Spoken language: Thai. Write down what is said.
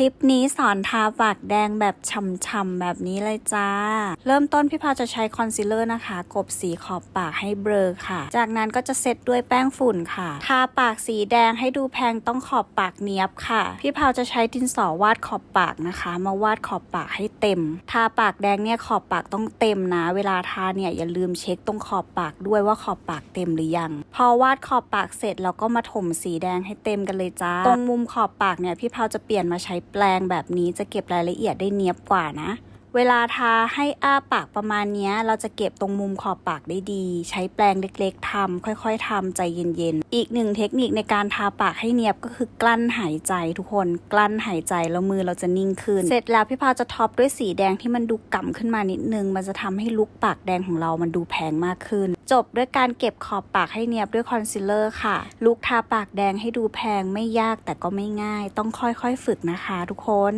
ลิปนี้สอนทาปากแดงแบบฉ่ำๆแบบนี้เลยจ้า เริ่มต้นพี่พาวจะใช้คอนซีลเลอร์นะคะ กบสีขอบปากให้เบลอค่ะ จากนั้นก็จะเซตด้วยแป้งฝุ่นค่ะ ทาปากสีแดงให้ดูแพงต้องขอบปากเนียบค่ะ พี่พาวจะใช้ดินสอวาดขอบปากนะคะ มาวาดขอบปากให้เต็ม ทาปากแดงเนี่ยขอบปากต้องเต็มนะ เวลาทาเนี่ยอย่าลืมเช็คตรงขอบปากด้วยว่าขอบปากเต็มหรือยัง อวาดขอบปากเสร็จเราก็มาถมสีแดงให้เต็มกันเลยจ้า ตรงมุมขอบปากเนี่ยพี่พาวจะเปลี่ยนมาใช้แปรงแบบนี้จะเก็บรายละเอียดได้เนียบกว่านะเวลาทาให้อ้าปากประมาณนี้เราจะเก็บตรงมุมขอบปากได้ดี ใช้แปรงเล็กๆทำค่อยๆทำใจเย็นๆ อีกหนึ่งเทคนิคในการทาปากให้เนียบก็คือกลั้นหายใจทุกคน กลั้นหายใจแล้วมือเราจะนิ่งขึ้น เสร็จแล้วพี่พาวจะท็อปด้วยสีแดงที่มันดูก่ำขึ้นมานิดนึง มันจะทำให้ลุคปากแดงของเรามันดูแพงมากขึ้น จบด้วยการเก็บขอบปากให้เนียบด้วยคอนซีลเลอร์ค่ะ ลุกทาปากแดงให้ดูแพงไม่ยากแต่ก็ไม่ง่าย ต้องค่อยๆฝึกนะคะทุกคน